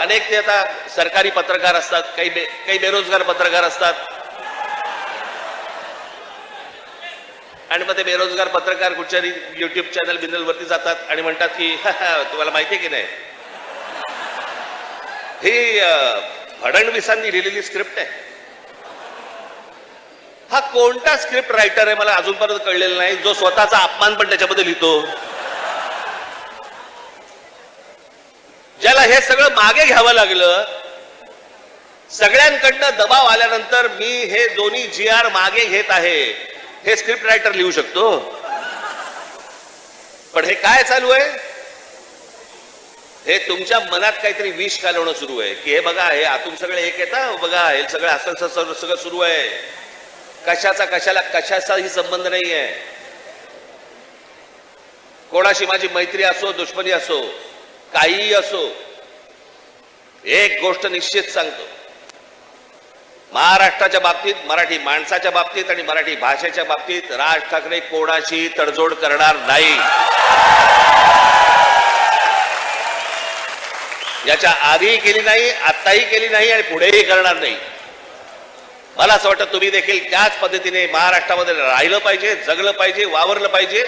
अनेक ते आता सरकारी पत्रकार असतात काही बे, काही बेरोजगार पत्रकार असतात. आणि मग ते बेरोजगार पत्रकार कुठच्या युट्यूब चॅनल बिनल वरती जातात आणि म्हणतात की तुम्हाला माहिती आहे की नाही? ही फडणवीसांनी लिहिलेली स्क्रिप्ट आहे. हा कोणता स्क्रिप्ट रायटर आहे मला अजूनपर्यंत कळलेला नाही जो स्वतःचा अपमान पण त्याच्यामध्ये लिहितो? ज्याला हे सगळं मागे घ्यावं लागलं सगळ्यांकडनं दबाव आल्यानंतर मी हे दोन्ही जी आर मागे घेत आहे. हे स्क्रिप्ट रायटर लिहू शकतो. पण हे काय चालू आहे? हे तुमच्या मनात काहीतरी विष घालवणं सुरू आहे. की हे बघा हे आतून सगळे एक येतं बघा हे सगळं असं सगळं सगळं सुरू आहे. कशाचा कशाला कशाचाही संबंध नाही आहे कोणाशी माझी मैत्री असो दुश्मनी असो काहीही असो एक गोष्ट निश्चित सांगतो. महाराष्ट्राच्या बाबतीत मराठी माणसाच्या बाबतीत आणि मराठी भाषेच्या बाबतीत राज ठाकरे कोणाशी तडजोड करणार नाही. याच्या आधीही केली नाही आत्ताही केली नाही आणि पुढेही करणार नाही. मला असं वाटतं तुम्ही देखील त्याच पद्धतीने महाराष्ट्रामध्ये राहिलं पाहिजे जगलं पाहिजे वावरलं पाहिजे.